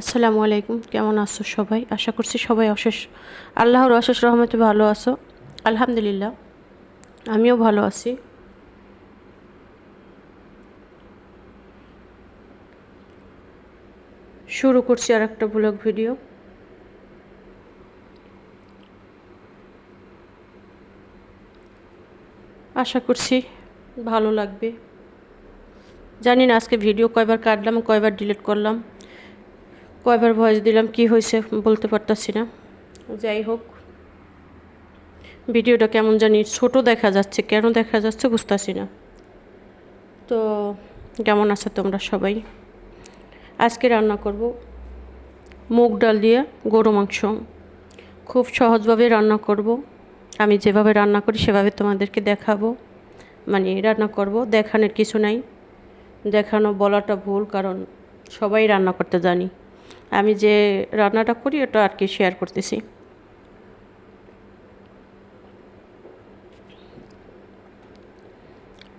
আসসালামু আলাইকুম। কেমন আছো সবাই? আশা করছি সবাই অশেষ আল্লাহর অশেষ রহমতে ভালো আছো। আলহামদুলিল্লাহ, আমিও ভালো আছি। শুরু করছি আর একটা ব্লগ ভিডিও। আশা করছি ভালো লাগবে। জানি না আজকে ভিডিও কয়বার কাটলাম, কয়বার ডিলিট করলাম। কয়বার ভয়েস দিলাম, কি হয়েছে বলতে পারতাছি না। যাই হোক, ভিডিওটা কেমন জানি ছোট দেখা যাচ্ছে, কেন দেখা যাচ্ছে বুঝতেছি না। তো কেমন আছে তোমরা সবাই? আজকে রান্না করব মুগ ডাল দিয়ে গরু মাংস। খুব সহজভাবে রান্না করব। আমি যেভাবে রান্না করি সেভাবে তোমাদেরকে দেখাবো। মানে রান্না করব, দেখানোর কিছু নাই। দেখানো বলাটা ভুল, কারণ সবাই রান্না করতে জানি। আমি যে রান্নাটা করি, ওটা আর কি শেয়ার করতেছি।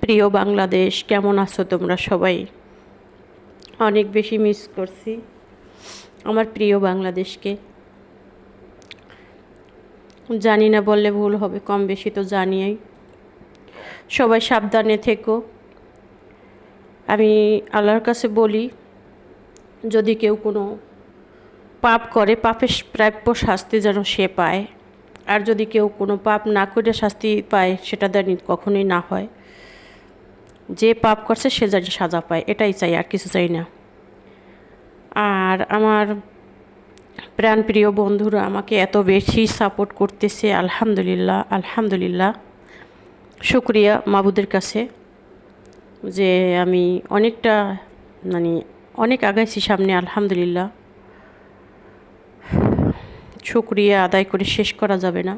প্রিয় বাংলাদেশ, কেমন আছো তোমরা সবাই? অনেক বেশি মিস করছি আমার প্রিয় বাংলাদেশকে। জানি না বললে ভুল হবে, কম বেশি তো জানিই। সবাই সাবধানে থেকো। আমি আল্লাহর কাছে বলি, যদি কেউ কোনো পাপ করে, পাপের প্রাপ্য শাস্তি যেন সে পায়। আর যদি কেউ কোনো পাপ না করে শাস্তি পায়, সেটা যেন কখনোই না হয়। যে পাপ করছে, সে যেন সাজা পায়। এটাই চাই, আর কিছু চাই না। আর আমার প্রাণপ্রিয় বন্ধুরা, আমাকে এত বেশি সাপোর্ট করতেছে, আলহামদুলিল্লাহ আলহামদুলিল্লাহ। শুক্রিয়া মাবুদের কাছে যে আমি অনেকটা মানে অনেক আগাইছি সামনে, আলহামদুলিল্লাহ। শুক্রিয়া আদায় করে শেষ করা যাবে না।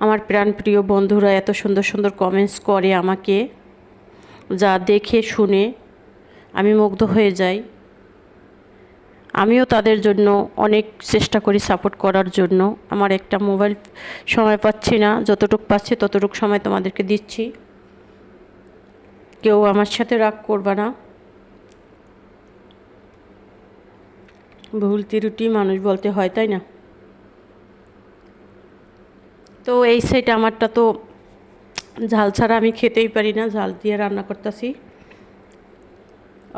আমার প্রাণপ্রিয় বন্ধুরা, এত সুন্দর সুন্দর কমেন্টস করে আমাকে, যা দেখে শুনে আমি মুগ্ধ হয়ে যাই। আমিও তাদের জন্য অনেক চেষ্টা করি সাপোর্ট করার জন্য। আমার একটা মোবাইল সময় পাচ্ছি না, যতটুক পাচ্ছি ততটুক সময় তোমাদেরকে দিচ্ছি। কেউ আমার সাথে রাগ করবা না। ভুল ত্রুটি মানুষ বলতে হয়, তাই না? তো এই সাইড আমারটা তো ঝাল ছাড়া আমি খেতেই পারি না, ঝাল দিয়ে রান্না করতেছি।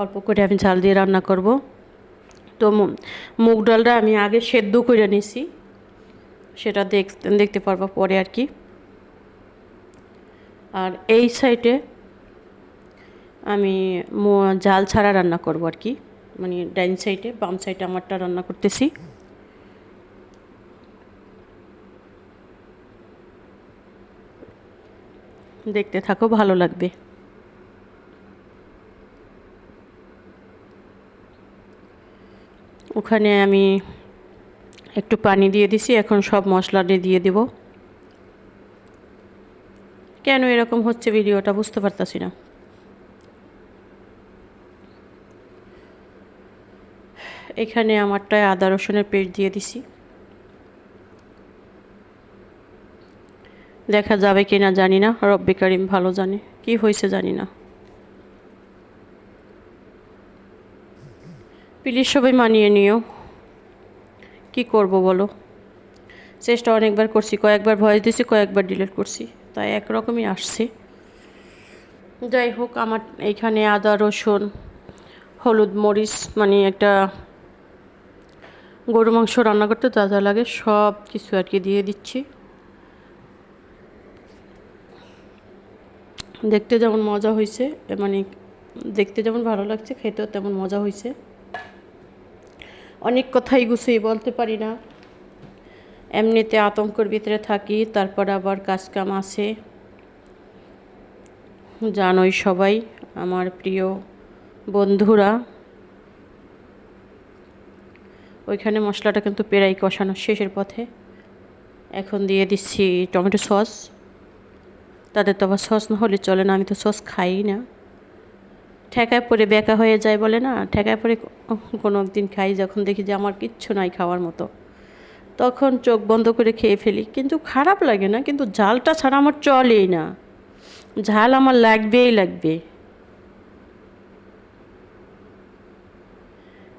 অল্প করে আমি ঝাল দিয়ে রান্না করব। তো মুগ ডালটা আমি আগে সেদ্ধ করে নিছি। সেটা দেখ, দেখতে পারব পরে আর কি। আর এই সাইডে আমি জাল ছাড়া রান্না করব আর কি। মানে ডাইন সাইডে, বাম সাইডে আমারটা রান্না করতেছি। দেখতে থাকো, ভালো লাগবে। ওখানে আমি একটু পানি দিয়ে দিছি, এখন সব মশলা দিয়ে দেব। কেন এরকম হচ্ছে ভিডিওটা বুঝতে পারতাছি না। এখানে আমারটায় আদা রসুনের পেস্ট দিয়ে দিছি। দেখা যাবে কি না জানি না, রব্বি কারিম ভালো জানে। কি হয়েছে জানি না। প্লিজ সবাই মানিয়ে নিও। কি করব বলো? চেষ্টা অনেকবার করছি, কয়েকবার ভয়েস দিছি, কয়েকবার ডিলিট করছি, তাই একরকমই আসছে। যাই হোক, আমার এইখানে আদা রসুন, হলুদ মরিচ মানে একটা গরু মাংস রান্না করতে যা যা লাগে সব কিছু আর কি দিয়ে দিচ্ছি। দেখতে যেমন মজা হয়েছে মানে দেখতে যেমন ভালো লাগছে, খেতেও তেমন মজা হয়েছে। অনেক কথাই গুছিয়ে বলতে পারি না। এমনিতে আতঙ্কর ভিতরে থাকি, তারপর আবার কাজকাম আছে। জানোই সবাই, আমার প্রিয় বন্ধুরা। ওইখানে মশলাটা কিন্তু পেরাই কষানো শেষের পথে। এখন দিয়ে দিচ্ছি টমেটো সস। তাদের তো আবার সস না হলে চলে না, আমি তো সস খাই না। ঠেকায় পরে বেকা হয়ে যায় বলে না, ঠেকায় পরে কোনো একদিন খাই যখন দেখি যে আমার কিচ্ছু নাই খাওয়ার মতো। তখন চোখ বন্ধ করে খেয়ে ফেলি, কিন্তু খারাপ লাগে না, কিন্তু ঝালটা ছাড়া আমার চলেই না। ঝাল আমার লাগবেই লাগবে।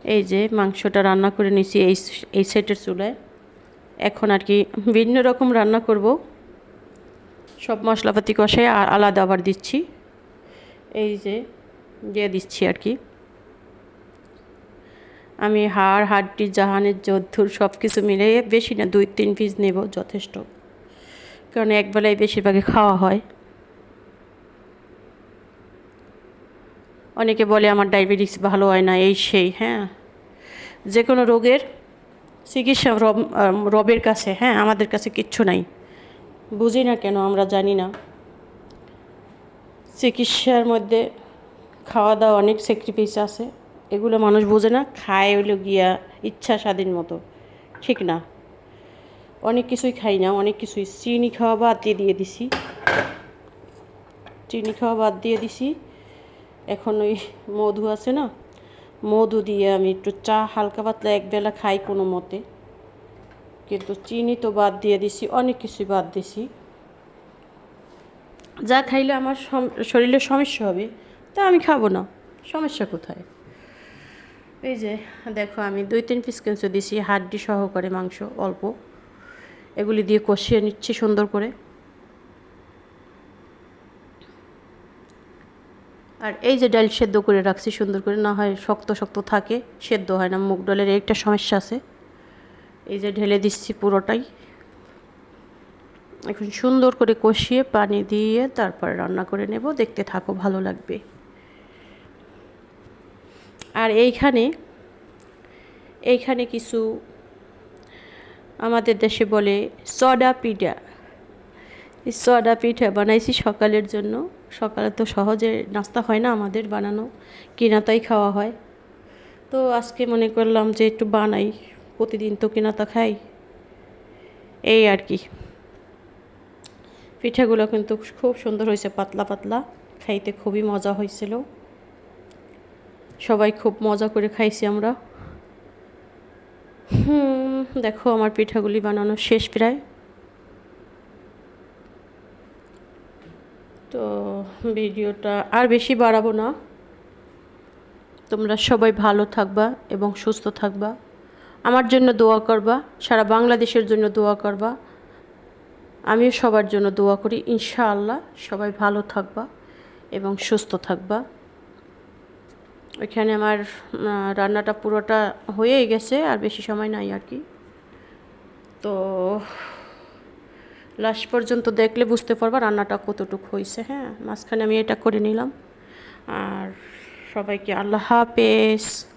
এই যে মাংসটা রান্না করে নিছি এই এই সেটের চুলায়। এখন আর কি ভিন্ন রকম রান্না করব। সব মশলাপাতি কষায় আর আলাদা আবার দিচ্ছি। এই যে দিয়ে দিচ্ছি আর কি। আমি হাড়, হাড্ডি, জাহানের যদ্ধুর সব কিছু মিলিয়ে বেশি না দুই তিন পিস নেব যথেষ্ট। কারণ একবেলায় বেশিরভাগই খাওয়া হয়। অনেকে বলে আমার ডায়াবেটিস ভালো হয় না, এই সেই হ্যাঁ। যে কোনো রোগের চিকিৎসা রব রবের কাছে হ্যাঁ আমাদের কাছে কিচ্ছু নাই। বুঝি না কেন, আমরা জানি না। চিকিৎসার মধ্যে খাওয়া দাওয়া অনেক স্যাক্রিফাইস আছে, এগুলো মানুষ বোঝে না, খায় হইল গিয়া ইচ্ছা স্বাধীন মতো। ঠিক না। অনেক কিছুই খাই না, অনেক কিছুই। চিনি খাওয়া বাদ দিয়ে দিয়ে দিছি চিনি খাওয়া বাদ দিয়ে দিছি। এখন ওই মধু আছে না, মধু দিয়ে আমি একটু চা হালকা পাতলা একবেলা খাই কোনো মতে। কিন্তু চিনি তো বাদ দিয়ে দিছি, অনেক কিছুই বাদ দিছি। যা খাইলে আমার শরীরে সমস্যা হবে, তা আমি খাব না, সমস্যা কোথায়? এই যে, দেখো আমি দুই তিন পিস কেঁচো দিছি, হাড্ডি সহকারে মাংস অল্প। এগুলি দিয়ে কষিয়ে নিচ্ছি সুন্দর করে। আর এই যে ডাল সেদ্ধ করে রাখছি সুন্দর করে, না হয় শক্ত শক্ত থাকে, সেদ্ধ হয় না, মুগ ডালের একটা সমস্যা আছে। এই যে ঢেলে দিচ্ছি পুরোটাই। এখন সুন্দর করে কষিয়ে পানি দিয়ে তারপরে রান্না করে নেব, দেখতে থাকো, ভালো লাগবে। আর এইখানে এইখানে কিছু আমাদের দেশে বলে সডা পিঠা সডা পিঠা বানাইছি সকালের জন্য। সকালে তো সহজে নাস্তা হয় না আমাদের বানানো, কিনাতাই খাওয়া হয়। তো আজকে মনে করলাম যে একটু বানাই, প্রতিদিন তো কিনাতা খাই। এই আর কি। পিঠাগুলো কিন্তু খুব সুন্দর হয়েছে, পাতলা পাতলা, খাইতে খুবই মজা হয়েছিল। সবাই খুব মজা করে খাইছি আমরা। হুম, দেখো আমার পিঠাগুলি বানানো শেষ প্রায়। তো ভিডিওটা আর বেশি বাড়াবো না। তোমরা সবাই ভালো থাকবা এবং সুস্থ থাকবা। আমার জন্য দোয়া করবা, সারা বাংলাদেশের জন্য দোয়া করবা। আমিও সবার জন্য দোয়া করি, ইনশাআল্লাহ সবাই ভালো থাকবা এবং সুস্থ থাকবা। ওইখানে আমার রান্নাটা পুরোটা হয়েই গেছে, আর বেশি সময় নাই আর কি। তো লাস্ট পর্যন্ত দেখলে বুঝতে পারবা রান্নাটা কতটুকু হয়েছে হ্যাঁ? মাঝখানে আমি এটা করে নিলাম। আর সবাইকে আল্লাহ হাফেজ।